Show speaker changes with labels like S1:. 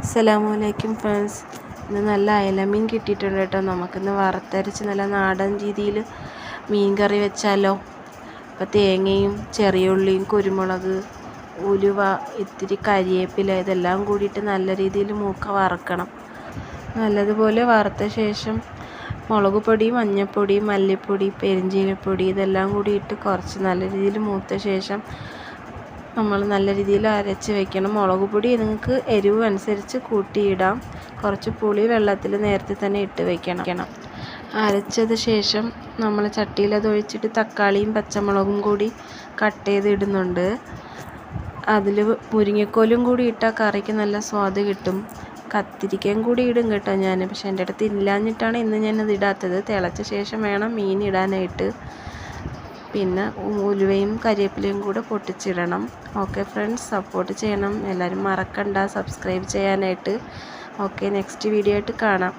S1: അസ്സലാമലൈക്കും ഫ്രണ്ട്സ്. ഇന്ന് നല്ല അയലമീൻ കിട്ടിയിട്ടുണ്ട് കേട്ടോ. നമുക്കിന്ന് വറുത്തരച്ച് നല്ല നാടൻ രീതിയിൽ മീൻ കറി വെച്ചാലോ? അപ്പോൾ തേങ്ങയും ചെറിയ ഉള്ളിയും കുരുമുളക് ഉലുവ ഇത്തിരി കരിയേപ്പില ഇതെല്ലാം കൂടിയിട്ട് നല്ല രീതിയിൽ മൂക്ക വറക്കണം. നല്ലതുപോലെ വറുത്ത ശേഷം മുളക് പൊടി മഞ്ഞൾപ്പൊടി മല്ലിപ്പൊടി പെരിഞ്ചീരപ്പൊടി ഇതെല്ലാം കൂടി ഇട്ട് കുറച്ച് നല്ല രീതിയിൽ മൂത്ത ശേഷം നമ്മൾ നല്ല രീതിയിൽ അരച്ച് വെക്കണം. മുളക് പൊടി നിങ്ങൾക്ക് എരിവ് അനുസരിച്ച് കൂട്ടിയിടാം. കുറച്ച് പുളി വെള്ളത്തിൽ നേരത്തെ തന്നെ ഇട്ട് വെക്കണം. അരച്ചത് ശേഷം നമ്മൾ ചട്ടിയിൽ അത് ഒഴിച്ചിട്ട് തക്കാളിയും പച്ചമുളകും കൂടി കട്ട് ചെയ്ത് ഇടുന്നുണ്ട് അതിൽ മുരിങ്ങക്കോലും കൂടി ഇട്ടാൽ കറിക്ക് നല്ല സ്വാദ് കിട്ടും. കത്തിരിക്കയും കൂടി ഇടും കേട്ടോ ഞാൻ. പക്ഷേ എന്റെ അടുത്ത് ഇല്ലാഞ്ഞിട്ടാണ് ഇന്ന് ഞാനത് ഇടാത്തത്. തിളച്ച ശേഷം വേണം മീൻ ഇടാനായിട്ട്. പിന്നെ ഉലുവയും കരിവേപ്പിലയും കൂടെ പൊട്ടിച്ചിടണം. ഓക്കെ ഫ്രണ്ട്സ് സപ്പോർട്ട് ചെയ്യണം. എല്ലാവരും മറക്കണ്ട സബ്സ്ക്രൈബ് ചെയ്യാനായിട്ട്. ഓക്കെ നെക്സ്റ്റ് വീഡിയോ ആയിട്ട് കാണാം.